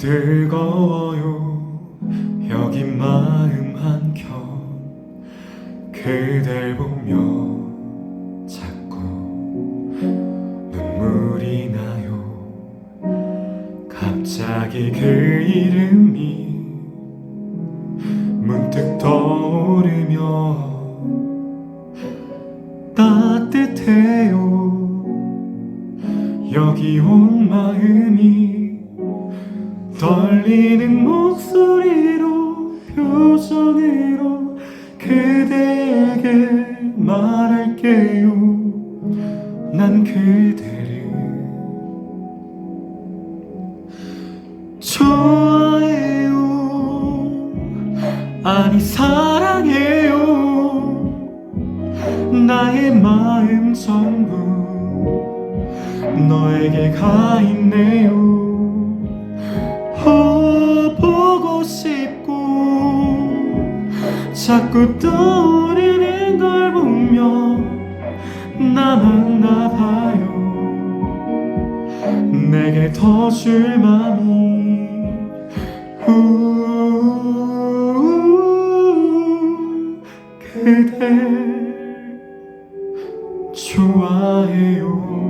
뜨거워요. 여기 마음 한켠 그댈 보며 자꾸 눈물이 나요. 갑자기 그 이름이 문득 떠오르며 따뜻해요. 여기 온 마음이 떨리는 목소리로 표정으로 그대에게 말할게요. 난 그대를 좋아해요. 아니 사랑해요. 나의 마음 전부 너에게 가 있네요 싶고 자꾸 떠오르는 걸 보면 나만 나봐요. 내게 더 줄 맘이 그대 좋아해요.